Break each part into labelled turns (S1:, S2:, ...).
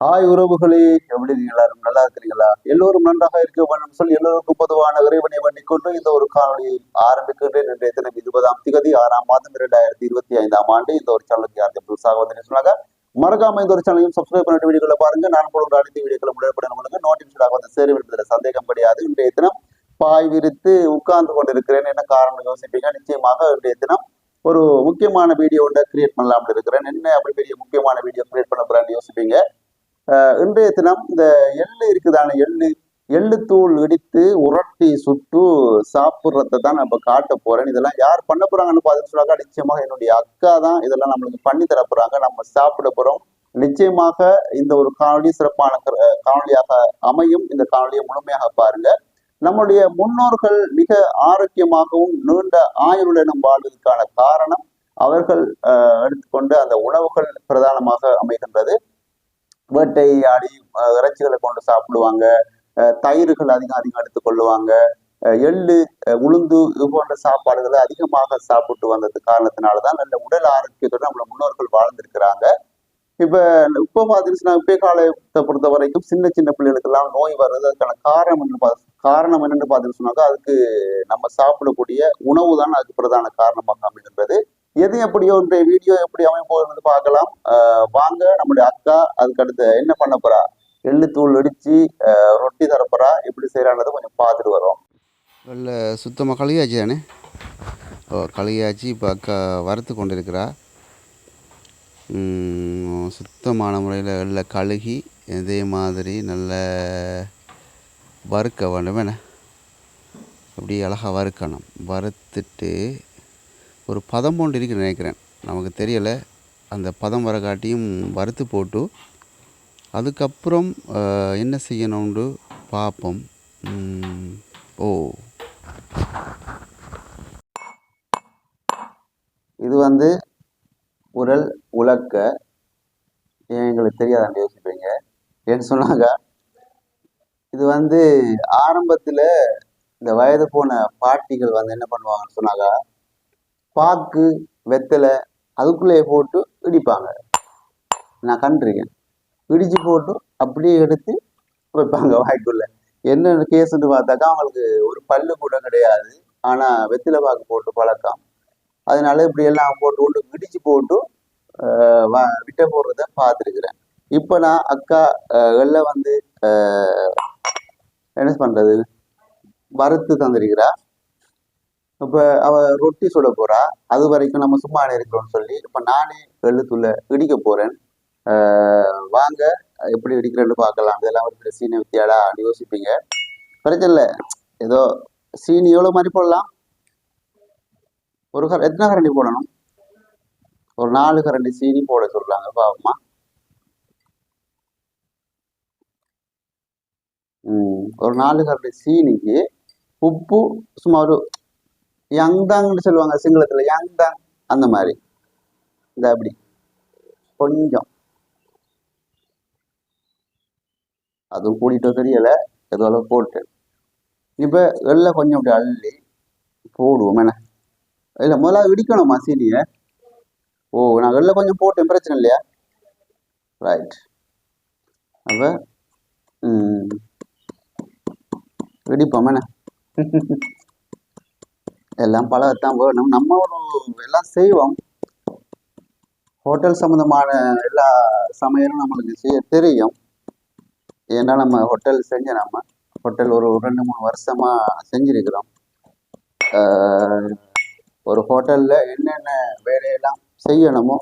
S1: Hi உறவுகளே எப்படி இருக்கீங்க? எல்லாரும் நல்லா இருக்கிறீங்களா? எல்லோரும் நன்றாக இருக்க வேண்டும் சொல்லி எல்லோருக்கும் பொதுவான இறைவனை வேண்டிக்கொண்டு இந்த ஒரு காணொலியை ஆரம்பிக்கின்றேன் இன்றைய தினம் இருபதாம் திகதி ஆறாம் மாதம் இரண்டாயிரத்தி இருபத்தி ஐந்தாம் ஆண்டு இந்த ஒரு சேனலுக்கு யாருக்கு புதுசாக வந்து சொன்னாங்க மறக்காம இந்த ஒரு சேனலையும் சப்ஸ்கிரைப் பண்ணிட்டு வீடியோக்களை பாருங்க. நான் போடுற அனைத்து வீடியோக்களை உடனுக்குடன் உங்களுக்கு நோட்டிபிகேஷன் வந்து சேரும் என்பதில் சந்தேகம் கிடையாது. இன்றைய தினம் பாய் விரித்து உட்கார்ந்து கொண்டிருக்கிறேன் என்ன காரணம் யோசிப்பீங்க? நிச்சயமாக இன்றைய தினம் ஒரு முக்கியமான வீடியோ ஒன்றை கிரியேட் பண்ணலாம்னு இருக்கிறேன். என்ன அப்படி பெரிய முக்கியமான வீடியோ கிரியேட் பண்ண போறேன்னு யோசிப்பீங்க? இன்றைய தினம் இந்த எள்ளு இருக்குதான எள்ளு? எள்ளு தூள் இடித்து உரட்டி சுட்டு சாப்பிட்றத தான் நம்ம காட்ட போறேன். இதெல்லாம் யார் பண்ண போறாங்கன்னு பார்த்து சொன்னாக்கா நிச்சயமாக என்னுடைய அக்கா தான் இதெல்லாம் நம்மளுக்கு பண்ணி தர போறாங்க. நம்ம சாப்பிட போறோம். நிச்சயமாக இந்த ஒரு காணொலி சிறப்பான காணொலியாக அமையும். இந்த காணொலியை முழுமையாக பாருங்க. நம்முடைய முன்னோர்கள் மிக ஆரோக்கியமாகவும் நீண்ட ஆயுளுடனும் வாழ்வதற்கான காரணம் அவர்கள் எடுத்துக்கொண்டு அந்த உணவுகள் பிரதானமாக அமைகின்றது. வேட்டையாடி ஆடி இறைச்சிகளை கொண்டு சாப்பிடுவாங்க. தயிர்கள் அதிகம் அதிகம் எடுத்துக்கொள்ளுவாங்க எள்ளு உளுந்து இது போன்ற சாப்பாடுகளை அதிகமாக சாப்பிட்டு வந்தது காரணத்தினால தான் நல்ல உடல் ஆரோக்கியத்தோடு நம்மள முன்னோர்கள் வாழ்ந்திருக்கிறாங்க. இப்ப இப்ப பாத்தீங்கன்னா இப்ப காலத்தை பொறுத்த வரைக்கும் சின்ன சின்ன பிள்ளைகளுக்கெல்லாம் நோய் வர்றது அதுக்கான காரணம் என்னன்னு பார்த்து காரணம் என்னன்னு பாத்தீங்கன்னு சொன்னாக்கா அதுக்கு நம்ம சாப்பிடக்கூடிய உணவு தான் அதுக்கு பிரதான காரணமாக அமைகின்றது எது எப்படியோ இந்த வீடியோ எப்படி அமைப்போகிறது பார்க்கலாம். வாங்க நம்முடைய அக்கா அதுக்கு அடுத்து என்ன பண்ண போறா? எள்ளு தூள் இடிச்சு ரொட்டி தரப்போறா எப்படி செய்யறான்றதை கொஞ்சம் பார்த்துட்டு வரோம்
S2: வெள்ளை சுத்தமாக கழுகியாச்சு தானே? ஓ கழுகியாச்சு இப்போ அக்கா வறுத்து கொண்டு இருக்கிறா சுத்தமான முறையில் வெளில கழுகி இதே மாதிரி நல்ல வறுக்க வேண்டும் என்ன அப்படி அழகாக வறுக்கணும். வறுத்துட்டு ஒரு பதம் போன்று இருக்குன்னு நினைக்கிறேன். நமக்கு தெரியலை. அந்த பதம் வர காட்டியும் வறுத்து போட்டு அதுக்கப்புறம் என்ன செய்யணும்னு பார்ப்போம் ஓ.
S1: இது வந்து உரல் உலக்க. எங்களுக்கு தெரியாதான்னு யோசிப்பீங்க? ஏன்னு சொன்னாங்க. இது வந்து ஆரம்பத்தில் இந்த வயது போன பாட்டிகள் வந்து என்ன பண்ணுவாங்கன்னு சொன்னாங்க? பாக்கு வெத்தலை அதுக்குள்ளேயே போட்டு இடிப்பாங்க. நான் கண்டிருக்கேன். இடிச்சு போட்டு அப்படியே எடுத்து வைப்பாங்க வாய்க்குள்ள. என்ன கேஸ்ன்னு பார்த்தாக்கா அவங்களுக்கு ஒரு பல்லு கூட கிடையாது. ஆனால் வெத்திலை பாக்கு போட்டு பழக்கம். அதனால இப்படி எல்லாம் போட்டு கொண்டு இடிச்சு போட்டு வ- விட்ட போடுறத பார்த்துருக்குறேன். இப்போ நான் அக்கா வெளில வந்து என்ன பண்ணுறது வறுத்து தந்திருக்கிறா. இப்போ அவ ரொட்டி சுட போறா. அது வரைக்கும் நம்ம சும்மா இருக்கிறோம்னு சொல்லி இப்போ நானே எள்ளுத்துள்ள இடிக்க போறேன். ஆஹ் வாங்க எப்படி இடிக்கிறேன்னு பார்க்கலாம். இதெல்லாம் ஒரு சீனி வித்தியாடா யோசிப்பீங்க. பிரச்சனை இல்லை. ஏதோ சீனி எவ்வளோ மாதிரி போடலாம்? ஒரு கர எத்தனை கரண்டி போடணும்? ஒரு நாலு கரண்டி சீனி போட சொல்றாங்க பாவமா? ஒரு நாலு கரண்டி சீனிக்கு உப்பு சும்மா ஒரு யங்தாங்னு சொல்லுவாங்க சிங்களத்துல. யங்தாங் அந்த மாதிரி. இந்த அப்படி. கொஞ்சம். அதுவும் கூடிட்டோ தெரியல. ஏதோ அளவு போட்டு. இப்போ வெளில கொஞ்சம் அப்படி அள்ளி போடுவோம். என்ன? இல்லை முதல்ல இடிக்கணுமா சீனியை? ஓ நான் வெளில கொஞ்சம் போட்டேன். பிரச்சனை இல்லையா? ரைட் அப்போ இடிப்போம். என்ன? எல்லாம் பழகத்தான் வேணும். நம்ம ஒரு எல்லாம் செய்வோம். ஹோட்டல் சம்மந்தமான எல்லா சமையலும் நம்மளுக்கு செய்ய தெரியும். ஏன்னா நம்ம ஹோட்டல் செஞ்ச நம்ம ஹோட்டல் ஒரு ரெண்டு மூணு வருஷமா செஞ்சிருக்கிறோம். ஒரு ஹோட்டலில் என்னென்ன வேலையெல்லாம் செய்யணுமோ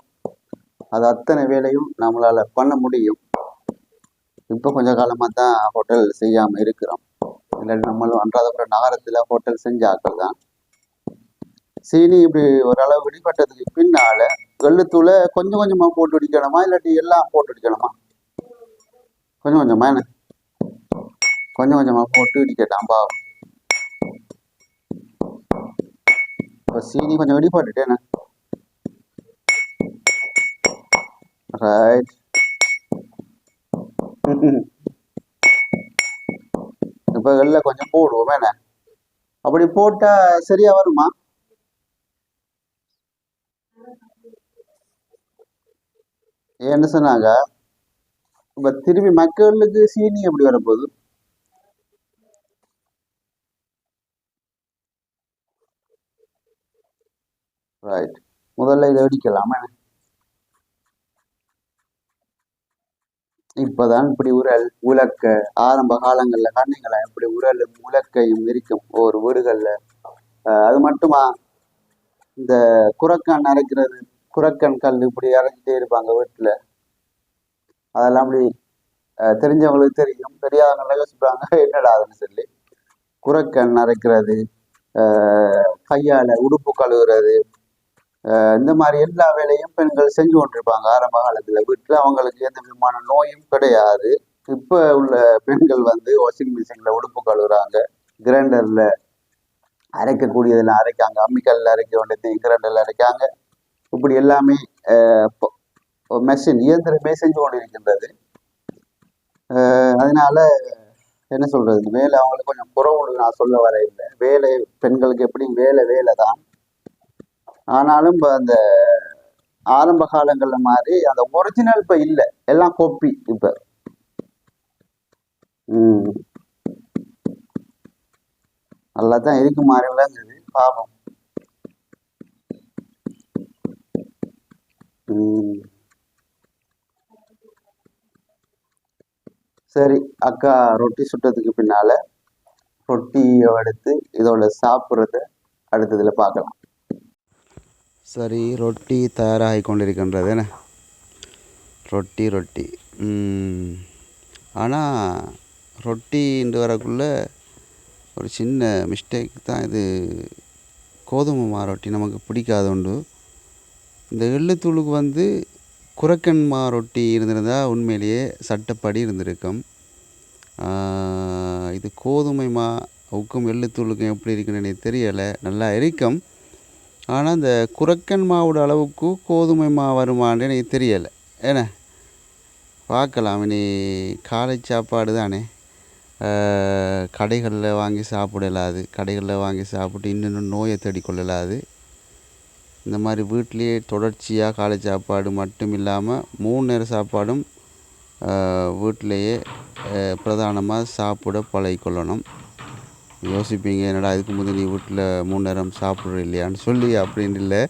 S1: அது அத்தனை வேலையும் நம்மளால் பண்ண முடியும். இப்போ கொஞ்ச காலமாக தான் ஹோட்டல் செய்யாமல் இருக்கிறோம். இல்லை நம்மளும் அன்றாதபுரம் நகரத்தில் ஹோட்டல் செஞ்சாக்கள் தான். சீனி இப்படி ஓரளவு இடிப்பட்டதுக்கு பின்னால வெள்ளத்தூளை கொஞ்சம் கொஞ்சமா போட்டு அடிக்கணுமா இல்லாட்டி எல்லாம் போட்டு அடிக்கணுமா கொஞ்சம் கொஞ்சமா என்ன? கொஞ்சம் கொஞ்சமா போட்டு இடிக்கட்டாம் பாவம். இப்போ சீனி கொஞ்சம் இடிப்பட்டுட்டேன் ரைட் இப்போ வெளில கொஞ்சம் போடுவோம் என்ன? அப்படி போட்டா சரியா வருமா? ஏன்னு சொன்னாங்க? இப்ப திரும்பி மக்களுக்கு சீனி எப்படி வரப்போகுது? ரைட் முதல்ல இதை வெடிக்கலாமா இப்பதான் இப்படி உரல் உலக்க ஆரம்ப காலங்கள்ல கண்ணுங்களை இப்படி உரலும் உலக்கையும் இருக்கும் ஒவ்வொரு வீடுகள்ல. அது மட்டுமா? இந்த குரக்கான் அரைக்கிறது குரக்கன் கல் இப்படி இறங்கிட்டே இருப்பாங்க வீட்டுல. அதெல்லாம் அப்படி தெரிஞ்சவங்களுக்கு தெரியும். தெரியாதவங்க யோசிப்பாங்க என்னடா அதுன்னு சொல்லி. குரக்கன் அரைக்கிறது அஹ் கையால உடுப்பு கழுவுறது இந்த மாதிரி எல்லா வேலையும் பெண்கள் செஞ்சு கொண்டிருப்பாங்க ஆரம்ப காலத்துல. வீட்டுல அவங்களுக்கு எந்த விதமான நோயும் கிடையாது. இப்ப உள்ள பெண்கள் வந்து வாஷிங் மிஷின்ல உடுப்பு கழுவுறாங்க. கிரைண்டர்ல அரைக்கக்கூடியதெல்லாம் அரைக்காங்க. அம்மிக்கல்ல அரைக்க வேண்டியது கிரைண்டர்ல அரைக்காங்க. இப்படி எல்லாமே மெஷின் இயந்திரமே செஞ்சு கொண்டிருக்கின்றது அஹ் அதனால என்ன சொல்றது? வேலை அவங்களுக்கு கொஞ்சம் குறவுன்னு நான் சொல்ல வர இல்லை வேலை பெண்களுக்கு எப்படி? வேலை வேலை தான். ஆனாலும் இப்ப அந்த ஆரம்ப காலங்கள்ல மாதிரி அந்த ஒரிஜினல் இப்ப இல்ல. எல்லாம் கோப்பி இப்ப. நல்லா தான் இருக்கு மாதிரி பாவம். சரி அக்கா ரொட்டி சுட்டதுக்கு பின்னால ரொட்டியை எடுத்து இதோட சாப்பிட்றத அடுத்ததில் பார்க்கலாம்.
S2: சரி ரொட்டி தயாராகி கொண்டிருக்கின்றது என்ன? ரொட்டி ரொட்டி. ஆனால் ரொட்டின் வரக்குள்ளே ஒரு சின்ன மிஸ்டேக் தான். இது கோதுமை மா ரொட்டி நமக்கு பிடிக்காத உண்டு. இந்த எள்ளுத்தூளுக்கு வந்து குரக்கன்மா ரொட்டி இருந்திருந்தா உண்மையிலேயே சட்டப்படி இருந்திருக்கும். இது கோதுமை மா உக்கும் எள்ளுத்தூளுக்கும் எப்படி இருக்குன்னு எனக்கு தெரியலை. நல்லா இருக்கும். ஆனால் இந்த குரக்கன் மாவோட அளவுக்கு கோதுமை மா வருமான்னு எனக்கு தெரியலை. ஏன்னா பார்க்கலாம். இனி காலை சாப்பாடு தானே. கடைகளில் வாங்கி சாப்பிடலாது. கடைகளில் வாங்கி சாப்பிட்டு இன்னும் நோயை தேடிக்கொள்ளலாது. இந்த மாதிரி வீட்டிலேயே தொடர்ச்சியாக காலை சாப்பாடு மட்டும் இல்லாமல் மூணு நேர சாப்பாடும் வீட்டிலையே பிரதானமாக சாப்பிட பழகிக்கொள்ளணும். யோசிப்பீங்க என்னடா இதுக்கு முந்தைய நீ வீட்டில் மூணு நேரம் சாப்பிட்ற இல்லையான்னு சொல்லி அப்படின்னு இல்லை.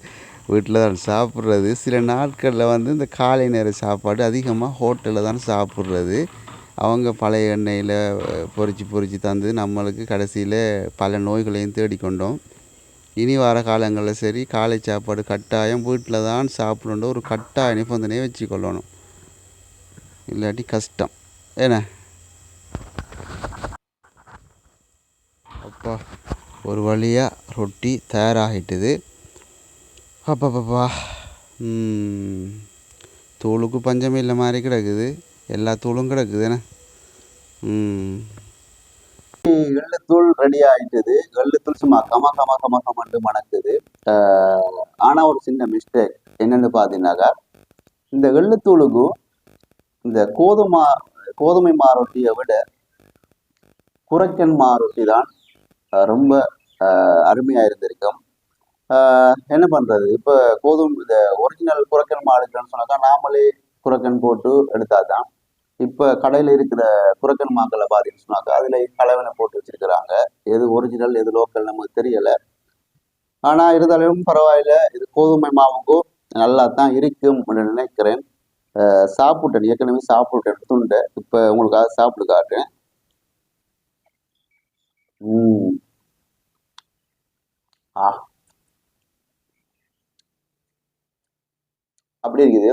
S2: வீட்டில் தான் சாப்பிட்றது. சில நாட்களில் வந்து இந்த காலை நேர சாப்பாடு அதிகமாக ஹோட்டலில் தான் சாப்பிட்றது. அவங்க பழைய எண்ணெயில் பொறிச்சு பொறிச்சு தந்து நம்மளுக்கு கடைசியில் பல நோய்களையும் தேடிக்கொண்டோம். இனி வர காலங்களில் சரி காலை சாப்பாடு கட்டாயம் வீட்டில் தான் சாப்பிடணுன்ற ஒரு கட்டாய நிபந்தனையை வச்சுக்கொள்ளணும். இல்லாட்டி கஷ்டம். என்ன? அப்பா ஒரு வழியாக ரொட்டி தயாராகிட்டுது. அப்பப்பப்பா ம், தூளுக்கு பஞ்சம் இல்லை மாதிரி கிடக்குது. எல்லா தூளும் கிடக்குது என்ன? ம்.
S1: எள்ளுத்தூள் ரெடி ஆயிட்டது. எள்ளுத்தூள் சும்மா கம கம கம கமண்டு மணக்குது. ஆஹ் ஆனா ஒரு சின்ன மிஸ்டேக் என்னன்னு பாத்தீங்கன்னாக்கா இந்த எள்ளுத்தூளுக்கும் இந்த கோதுமை கோதுமை மாரொட்டியை விட குரக்கன் மாரொட்டி தான் ரொம்ப ஆஹ் அருமையா இருந்திருக்கும். ஆஹ் என்ன பண்றது? இப்ப கோதுமை இந்த ஒரிஜினல் குரக்கன் மாடுக்குன்னு சொன்னாக்கா நாமளே குரக்கன் போட்டு எடுத்தாதான் இப்ப கடையில இருக்கிற குரக்கன் மாக்களை பாத்தீங்கன்னு சொன்னாக்கா அதில் கலவனை போட்டு வச்சிருக்கிறாங்க. எது ஒரிஜினல் எது லோக்கல் நமக்கு தெரியல. ஆனா இருந்தாலும் பரவாயில்ல. இது கோதுமை மாவுக்கும் நல்லா தான் இருக்கும் அப்படின்னு நினைக்கிறேன். சாப்பிட்டேன். ஏற்கனவே சாப்பிட்டேன். துண்டை. இப்ப உங்களுக்காக சாப்பிட்டு காட்டுறேன். உம் ஆ. அப்படி இருக்குது.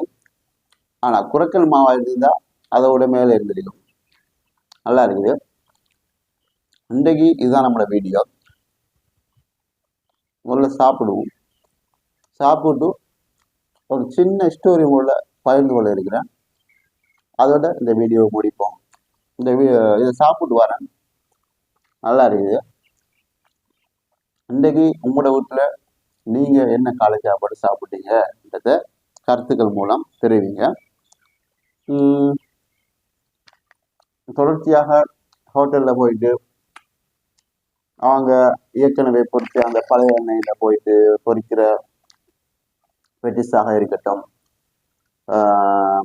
S1: ஆனா குரக்கல் இருந்தால் இருந்தா அதோட மேலே இருந்திருக்கும் நல்லா இருக்குது. இன்றைக்கு இதுதான் நம்மளோட வீடியோ. முதல்ல சாப்பிடுவோம். சாப்பிட்டு ஒரு சின்ன ஸ்டோரி உள்ள பகிர்ந்து கொள்ள இருக்கிறேன். அதோட இந்த வீடியோவை முடிப்போம். இந்த வீ இதை சாப்பிட்டு வரேன். நல்லா இருக்குது. இன்றைக்கு உங்களோட வீட்டில் நீங்கள் என்ன காலை சாப்பாடு சாப்பிட்டீங்கன்றத கருத்துக்கள் மூலம் தெரிவிங்க. உம், தொடர்ச்சியாக ஹோட்டலில் போயிட்டு அவங்க ஏற்கனவே பொறிச்ச அந்த பழைய எண்ணெயில் போயிட்டு பொறிக்கிற பெட்டிஸாக இருக்கட்டும் ஆஹ்,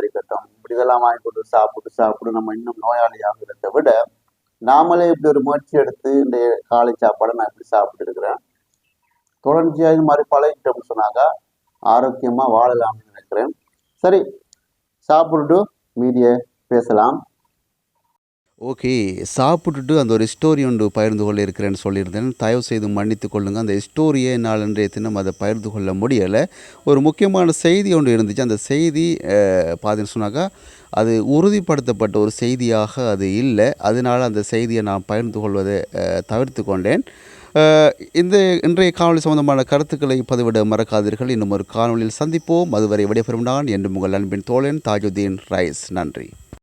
S1: இருக்கட்டும் இப்படி இதெல்லாம் வாங்கி கொண்டு சாப்பிட்டு சாப்பிட்டு நம்ம இன்னும் நோயாளி ஆகிறத விட நாமளே இப்படி ஒரு முயற்சி எடுத்து இந்த காலை சாப்பாடை நான் இப்படி சாப்பிட்டு இருக்கிறேன். தொடர்ச்சியாக இது மாதிரி பழகிட்டோம்னு சொன்னாக்கா ஆரோக்கியமாக வாழலாம்னு நினைக்கிறேன். சரி சாப்பிட்டுட்டு மீதியை பேசலாம்.
S2: ஓகே சாப்பிட்டுட்டு அந்த ஒரு ஸ்டோரி ஒன்று பகிர்ந்து கொள்ள இருக்கிறேன்னு சொல்லியிருந்தேன். தயவு செய்து மன்னித்து கொள்ளுங்கள். அந்த ஸ்டோரியை என்னால் இன்றைய தினம் அதை பகிர்ந்து கொள்ள முடியலை. ஒரு முக்கியமான செய்தி ஒன்று இருந்துச்சு. அந்த செய்தி பார்த்தீங்கன்னு சொன்னாக்கா அது உறுதிப்படுத்தப்பட்ட ஒரு செய்தியாக அது இல்லை. அதனால் அந்த செய்தியை நான் பகிர்ந்து கொள்வதை தவிர்த்து கொண்டேன். இந்த இன்றைய காணொலி சம்பந்தமான கருத்துக்களை பதிவிட மறக்காதீர்கள். இன்னும் ஒரு காணொலியில் சந்திப்போம். அதுவரை விடைபெறும் நான் என்று உங்கள் அன்பின் தோழன் தாஜுதீன் ரைஸ். நன்றி.